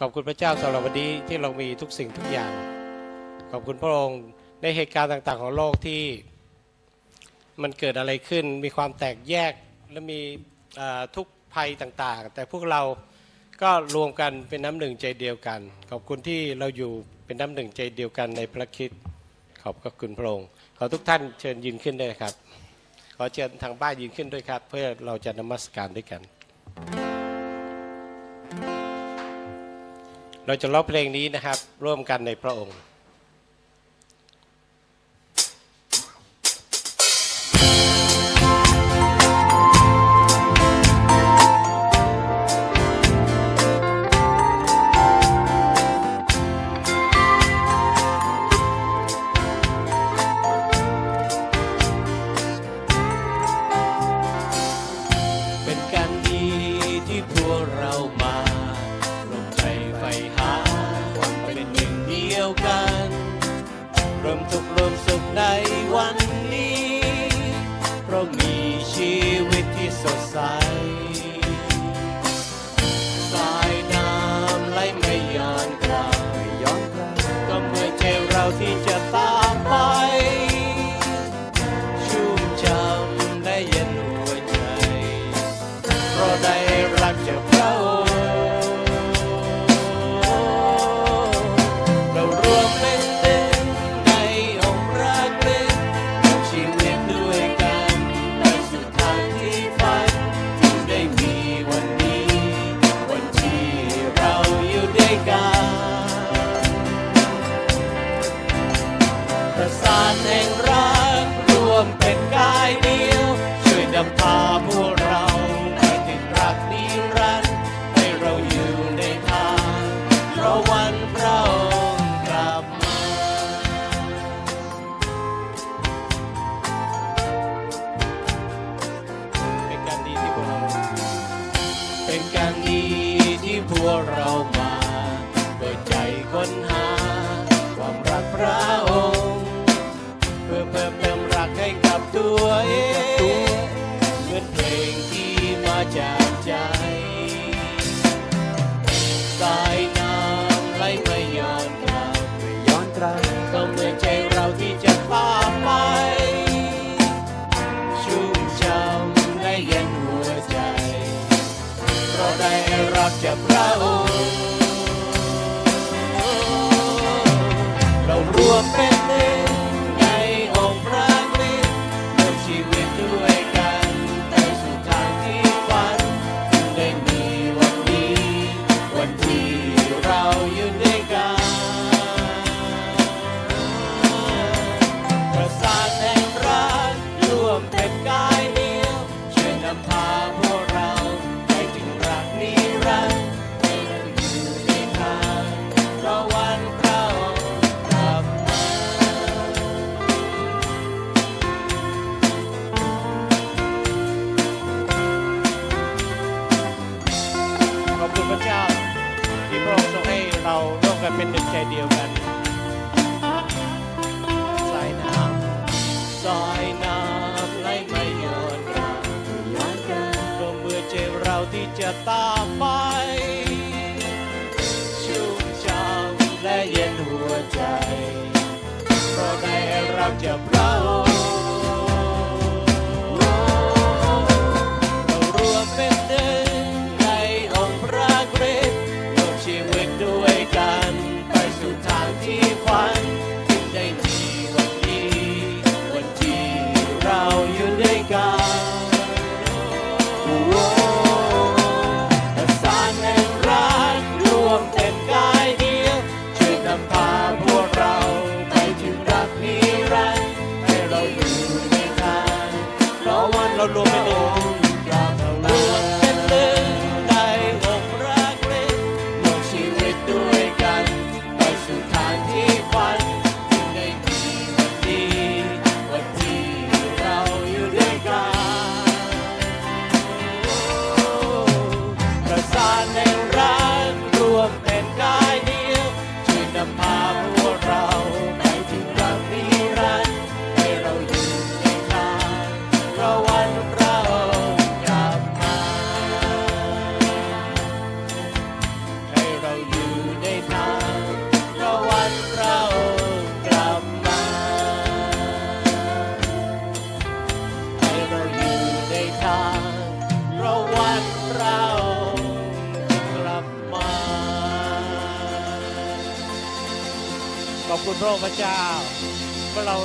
ขอบคุณพระเจ้าสำหรับวันนี้ที่เรามีทุกสิ่งทุกอย่าง ขอบคุณพระองค์ในเหตุการณ์ต่างๆ ของโลกที่มันเกิดอะไรขึ้น มีความแตกแยกและมีทุกภัยต่างๆ แต่พวกเราก็รวมกันเป็นน้ำหนึ่งใจเดียวกัน ขอบคุณที่เราอยู่เป็นน้ำหนึ่งใจเดียวกันในพระคิดขอบคุณพระองค์ขอทุกท่านเชิญยืนขึ้นได้ครับ ขอเชิญทางบ้านยืนขึ้นด้วยครับ เพื่อเราจะนมัสการด้วยกัน เราจะร้องเพลงนี้นะครับ ร่วมกันในพระองค์ วกเรา จะตามไป ชุ่มช้ำและเย็นหัวใจ เพราะได้รักจะ คุณพระพเจ้าเมื่อเรา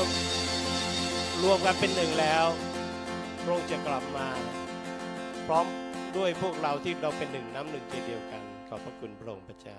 รวมกันเป็นหนึ่งแล้ว พระองค์จะกลับมา พร้อมด้วยพวกเราที่เราเป็นหนึ่งน้ำหนึ่งใจเดียวกัน ขอบพระคุณพระองค์พระเจ้า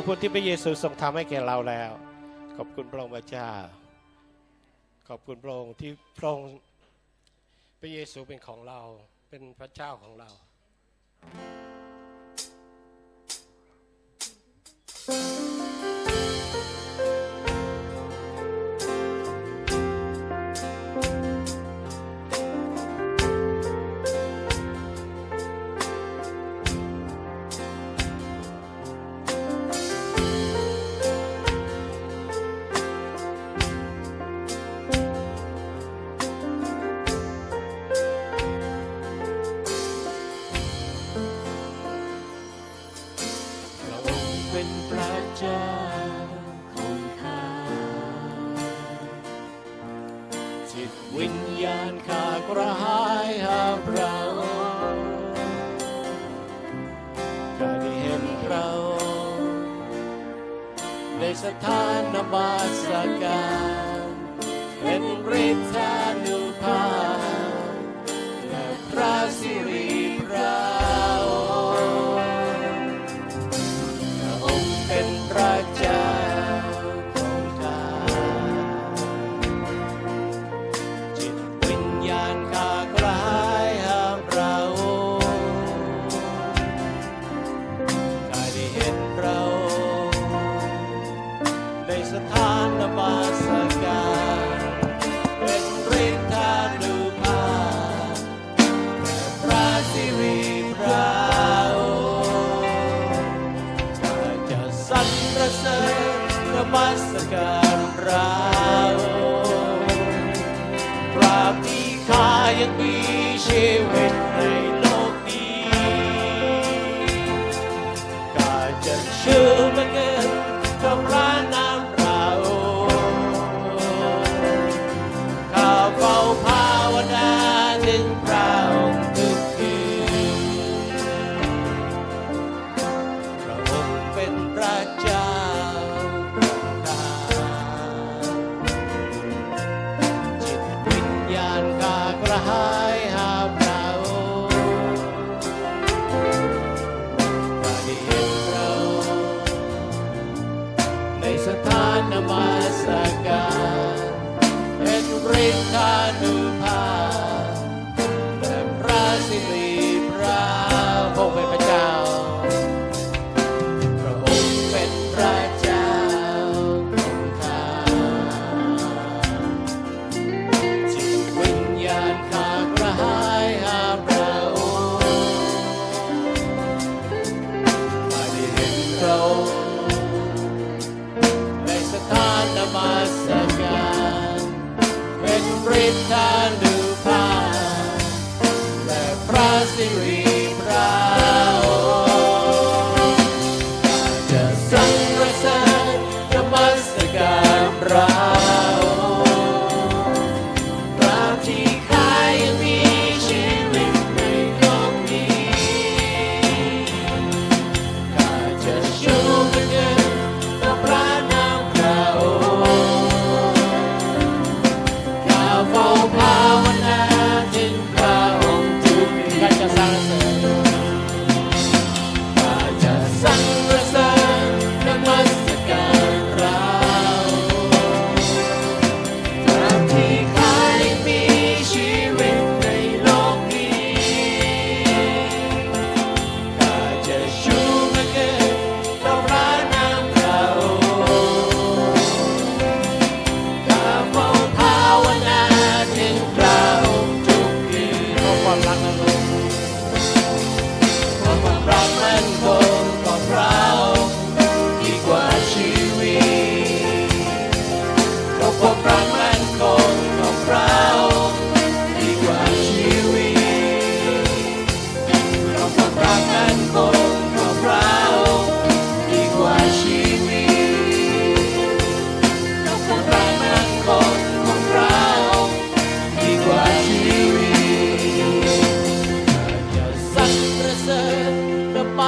ขอบคุณที่พระเยซูทรงทำให้แก่เราแล้ว ขอบคุณพระองค์พระเจ้า ขอบคุณพระองค์ที่พระองค์พระเยซูเป็นของเราเป็นพระเจ้าของเรา สถานบาสการเป็นฤทธานุภาพ ระเสริญนมัสการพระอราบที่ข้ายังมี namasakan and bring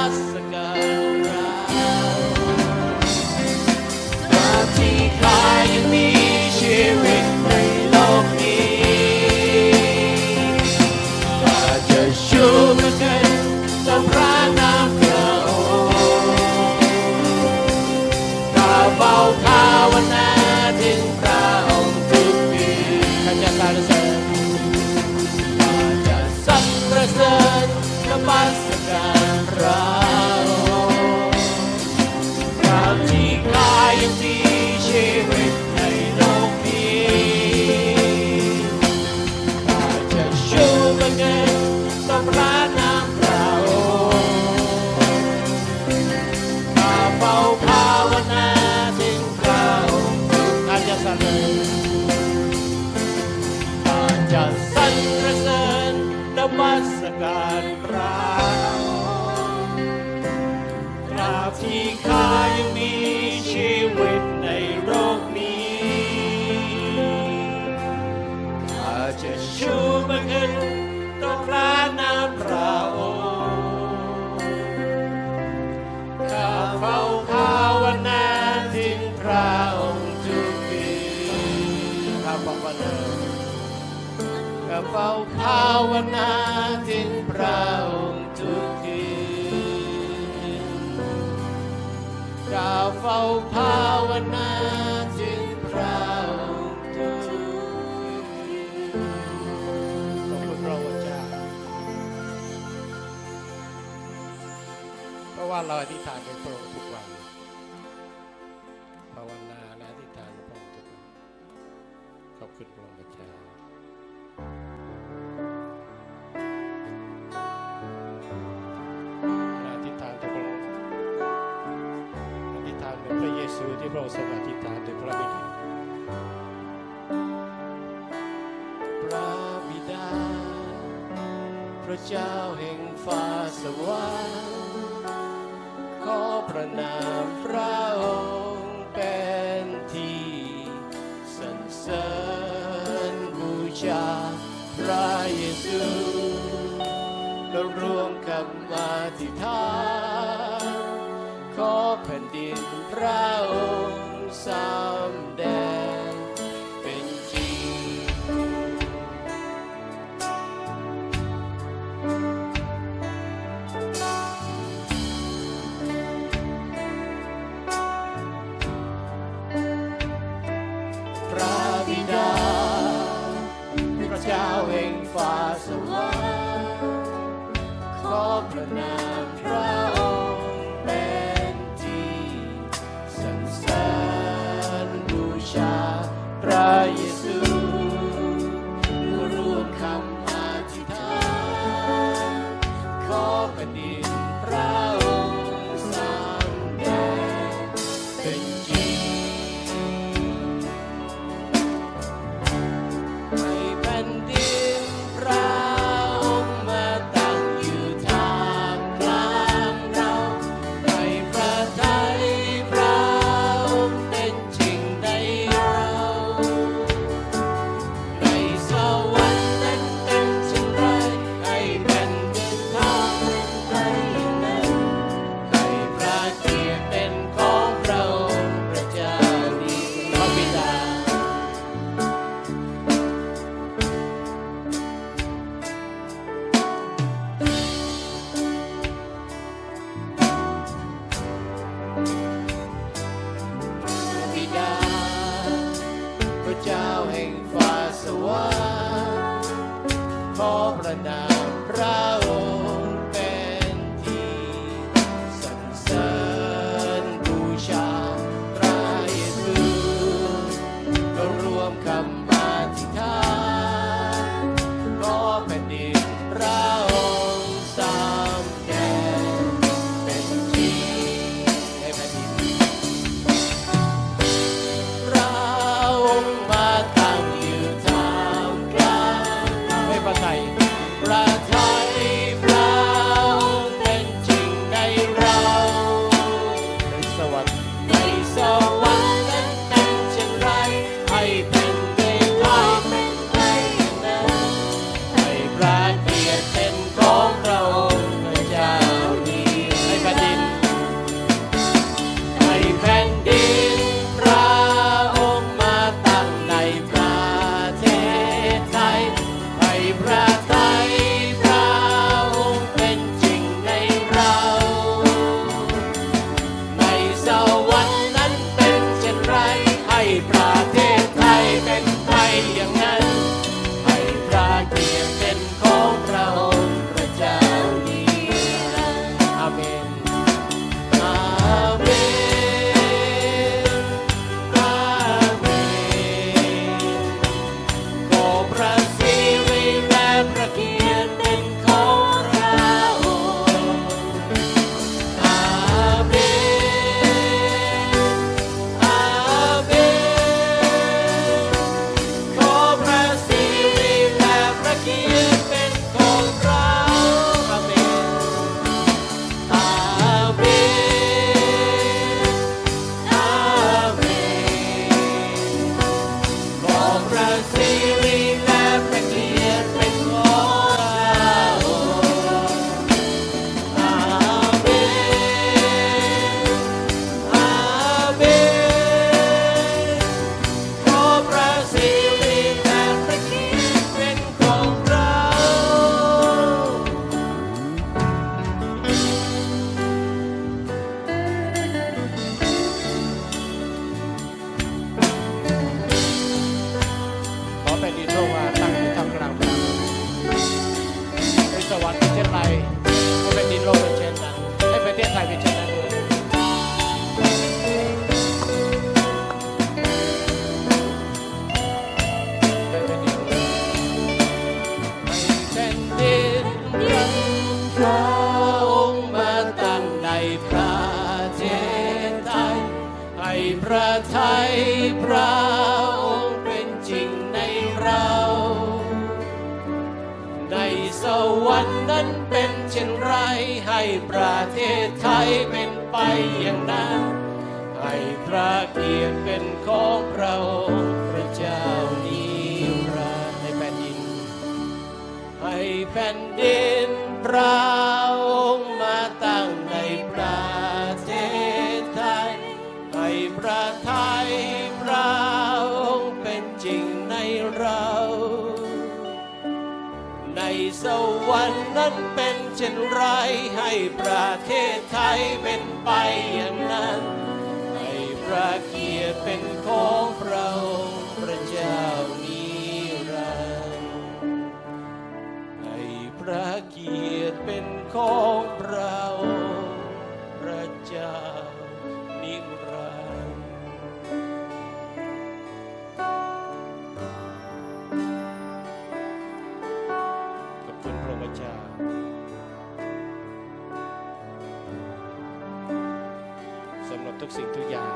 graça. เฝ้าภาวนาถึงพระองค์ทุกคืนขอบคุณพระอจ้าเพราะว่าเราอธิษฐาน ว่าขอพระนามพระองค์เป็นที่สรรเสริญบูชาพระเยซูเรารวมกับมาธิทานขอแผ่นดินพระองค์สาว of proud. สวรรค์เป็นเช่น ให้ประเทศไทยเป็นไปอย่างนั้นให้พระเกียรติเป็นของพระองค์พระเจ้านิรันดร์ในแผ่นดินให้แผ่นดินพระ สวรรค์นั้นเป็นเช่นไรให้ประเทศไทยเป็นไปอย่างนั้น ให้พระเกียรติเป็นของพระองค์พระเจ้านิรันดร์ให้พระเกียรติเป็นของ ทุกสิ่งทุกอย่าง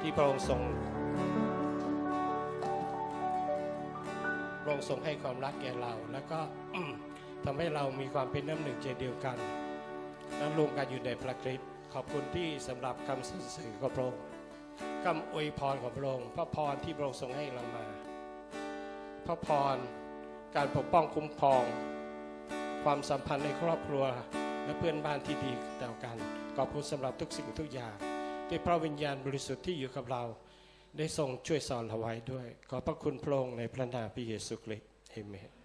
ที่พระองค์ทรงพระองค์ทรงให้ความรักแก่เรา แล้วก็ทำให้เรามีความเป็นน้ำหนึ่งใจเดียวกันและรวมกันอยู่ในพระคริสต์ขอบคุณที่สำหรับคำสรรเสริญของพระองค์คำอวยพรของพระองค์พระพรที่พระองค์ทรงให้เรามา พระพรการปกป้องคุ้มครอง ความสัมพันธ์ในครอบครัวและเพื่อนบ้านที่ดีต่อกันขอบคุณสำหรับทุกสิ่งทุกอย่าง ที่พระวิญญาณบริสุทธิ์ที่อยู่กับเรา ได้ทรงช่วยสอนเราไว้ด้วย ขอพระคุณพระองค์ในพระนามพระเยซูคริสต์เอเมน